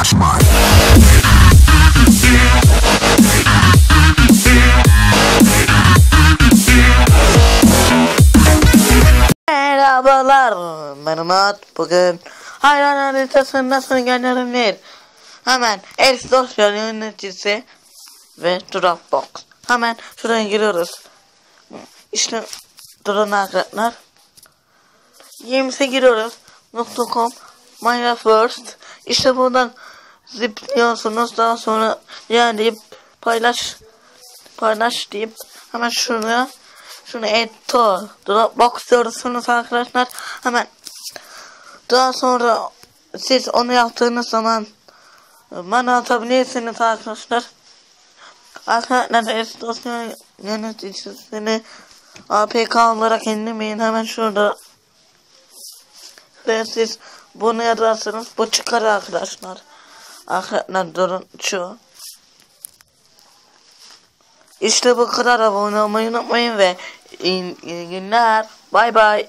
Flashman. Merhabalar, ben Umut. Bugün hayran haritasında son gelirim bir. Hemen Elis dosya yöneticisi ve Dropbox. Hemen şuraya giriyoruz. İşte durun arkadaşlar. 20'se giriyoruz. .com Minecraft First. İşte buradan zipliyorsunuz. Daha sonra yani paylaş paylaş deyip hemen şuraya şunu eto Dropbox diyorsunuz arkadaşlar. Hemen daha sonra siz onu yaptığınız zaman bana atabilirsiniz arkadaşlar. Arkadaşlar dosya yöneticisini APK olarak indirmeyin hemen şurada. Ve siz bunu yazarsanız bu çıkar arkadaşlar. Arkadaşlar durun şu. İşte bu kadar abone olmayı unutmayın ve iyi, günler. Bay bay.